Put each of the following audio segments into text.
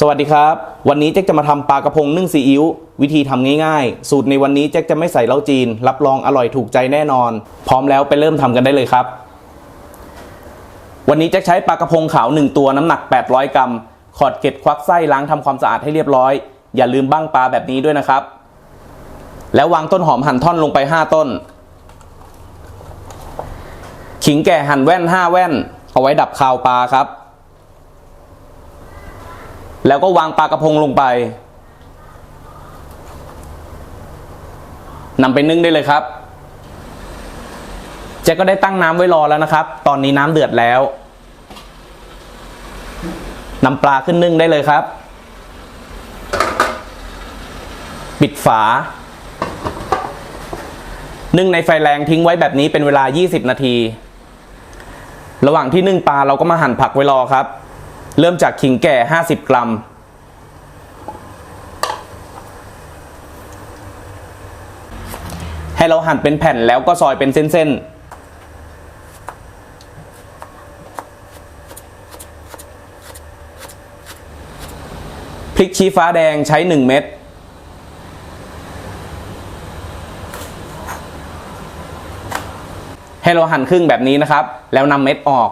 สวัสดีครับ วันนี้แจ็คจะมาทำปลากระพงนึ่งซีอิ๊ววิธีทำง่ายๆ สูตรในวันนี้แจ็คจะไม่ใส่เหล้าจีน รับรองอร่อยถูกใจแน่นอน พร้อมแล้วไปเริ่มทำกันได้เลยครับ วันนี้แจ็คใช้ปลากระพงขาว 1 ตัวน้ำหนัก 800 กรัม ขอดเกล็ดควักไส้ล้างทำความสะอาดให้เรียบร้อย อย่าลืมบ้างปลาแบบนี้ด้วยนะครับ แล้ววางต้นหอมหั่นท่อนลงไป 5 ต้น ขิงแก่หั่นแว่น 5 แว่น เอาไว้ดับคาวปลาครับ แล้วก็วางปลากระพงลงไปนำไปนึ่งได้เลยครับแจ็คก็ได้ตั้งน้ำไว้รอแล้วนะครับ ตอนนี้น้ำเดือดแล้วนำปลาขึ้นนึ่งได้เลยครับ ปิดฝา นึ่งในไฟแรงทิ้งไว้แบบนี้เป็นเวลา 20 นาที ระหว่างที่นึ่งปลาเราก็มาหั่นผักไว้รอครับ เริ่มจากขิงแก่ 50 กรัม ให้เราหั่นเป็นแผ่นแล้วก็ซอยเป็นเส้นๆพริกชี้ฟ้าแดงใช้ 1 เม็ด ให้เราหั่นครึ่งแบบนี้นะครับ แล้วนำเม็ดออก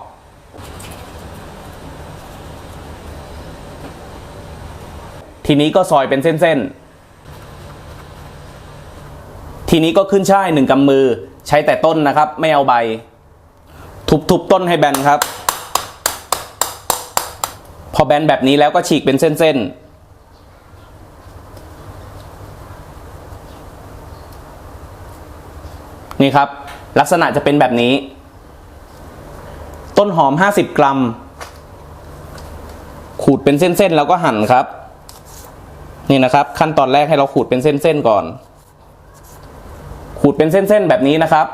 ทีนี้ก็ซอยเป็นเส้นๆ ทีนี้ก็ขึ้นช่ายหนึ่งกำมือ ใช้แต่ต้นนะครับ ไม่เอาใบ ทุบๆต้นให้แบนครับ พอแบนแบบนี้แล้วก็ฉีกเป็นเส้นๆนี่ครับ ลักษณะจะเป็นแบบนี้ ต้นหอม 50 กรัม ขูดเป็นเส้นๆ แล้วก็หั่นครับ นี่นะครับ ขั้นตอนแรกให้เราขูดเป็นเส้นๆก่อน ขูดเป็นเส้นๆแบบนี้นะครับ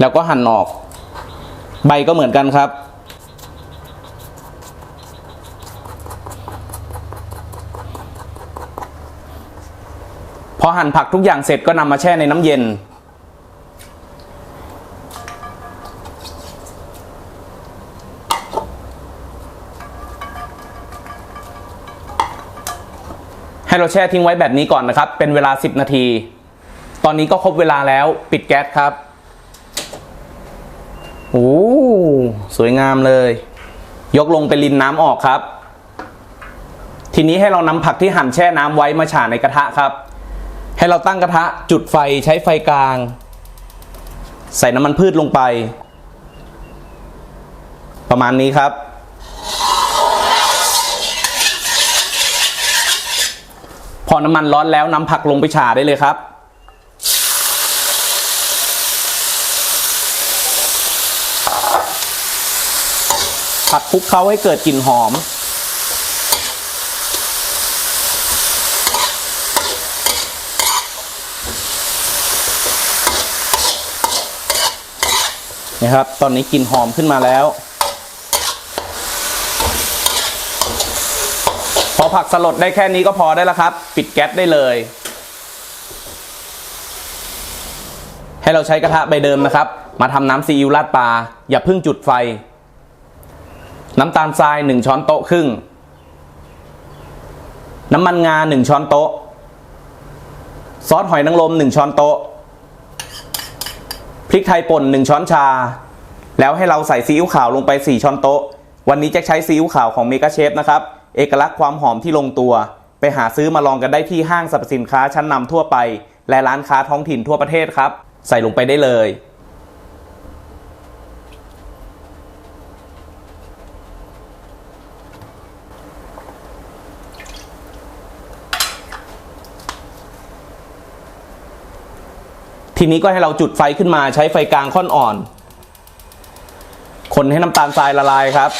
แล้วก็หั่นออก ใบก็เหมือนกันครับ พอหั่นผักทุกอย่างเสร็จก็นำมาแช่ในน้ำเย็น ให้เราแช่ทิ้งไว้แบบนี้ก่อนนะครับ เป็นเวลา 10 นาที ตอนนี้ก็ครบเวลาแล้วปิดแก๊สครับโอ้สวยงามเลย ยกลงไปรินน้ำออกครับ ทีนี้ให้เรานำผักที่หั่นแช่น้ำไว้มาฉาในกระทะครับ ให้เราตั้งกระทะจุดไฟใช้ไฟกลาง ใส่น้ำมันพืชลงไป ประมาณนี้ครับ พอน้ำมันร้อนแล้วนำผักลงไปฉาได้เลยครับ ผัดคลุกเคล้าให้เกิดกลิ่นหอมนี่ครับ ตอนนี้กลิ่นหอมขึ้นมาแล้ว พอผักสลดได้แค่นี้ก็พอได้แล้วครับ ปิดแก๊สได้เลย ให้เราใช้กระทะใบเดิมนะครับ มาทำน้ำซีอิ๊วราดปลาอย่าเพิ่งจุดไฟ น้ำตาลทราย 1 ช้อนโต๊ะครึ่ง น้ำมันงา 1 ช้อนโต๊ะ ซอสหอยนางรม 1 ช้อนโต๊ะ พริกไทยป่น 1 ช้อนชา แล้วให้เราใส่ซีอิ๊วขาวลงไป 4 ช้อนโต๊ะ วันนี้จะใช้ซีอิ๊วขาวของเมกาเชฟนะครับ เอกลักษณ์ความหอมที่ลงตัว ไปหาซื้อมาลองกันได้ที่ห้างสรรพสินค้าชั้นนำทั่วไป และร้านค้าท้องถิ่นทั่วประเทศครับ ใส่ลงไปได้เลย ทีนี้ก็ให้เราจุดไฟขึ้นมาใช้ไฟกลางค่อนอ่อน คนให้น้ำตาลทรายละลายครับ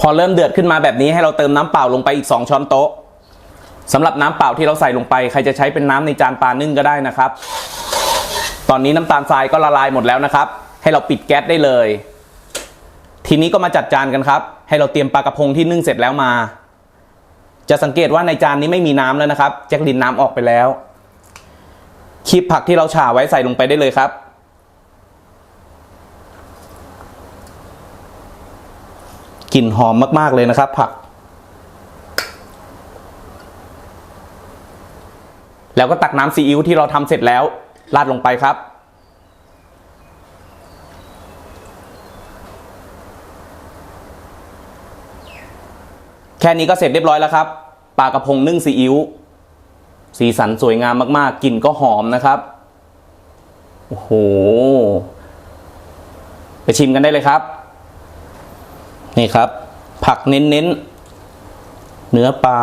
พอเริ่มเดือดขึ้นมาแบบนี้ให้เราเติมน้ำเปล่าลงไปอีก 2 ช้อนโต๊ะสำหรับน้ำเปล่าที่เราใส่ลงไปใครจะใช้เป็นน้ำในจานปลานึ่งก็ได้นะครับ ตอนนี้น้ำตาลทรายก็ละลายหมดแล้วนะครับ ให้เราปิดแก๊สได้เลย ทีนี้ก็มาจัดจานกันครับ ให้เราเตรียมปลากระพงที่นึ่งเสร็จแล้วมา จะสังเกตว่าในจานนี้ไม่มีน้ำแล้วนะครับแจ็คลินน้ำออกไปแล้วคีบผักที่เราฉ่าไว้ใส่ลงไปได้เลยครับ กลิ่นหอมมากๆเลยนะครับ ผัก แล้วก็ตักน้ำซีอิ๊วที่เราทำเสร็จแล้ว ราดลงไปครับ แค่นี้ก็เสร็จเรียบร้อยแล้วครับปลากระพงนึ่งซีอิ๊วสีสันสวยงามมากๆกลิ่นก็หอมนะครับโอ้โหไปชิมกันได้เลยครับ นี่ครับ ผักเน้นๆเนื้อปลา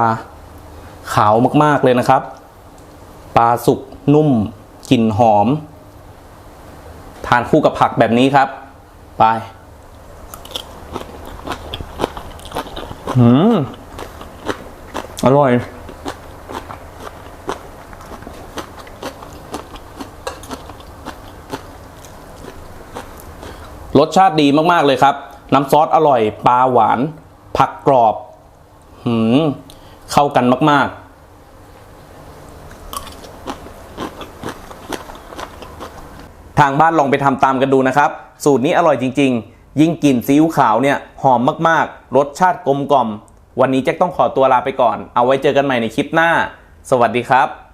ขาวมากๆเลยนะครับ ปลาสุกนุ่มกลิ่นหอม ทานคู่กับผักแบบนี้ครับ ไปอืมอร่อย รสชาติดีมาก ๆ เลยครับ น้ำซอสอร่อย ปลาหวาน ผักกรอบหืมเข้ากันมาก ๆทางบ้านลองไปทำตามกันดูนะครับ สูตรนี้อร่อยจริง ๆ ยิ่งกลิ่นซีอิ๊วขาวเนี่ยหอมมากๆ รสชาติกลมกล่อม วันนี้แจ็คต้องขอตัวลาไปก่อน เอาไว้เจอกันใหม่ในคลิปหน้า สวัสดีครับ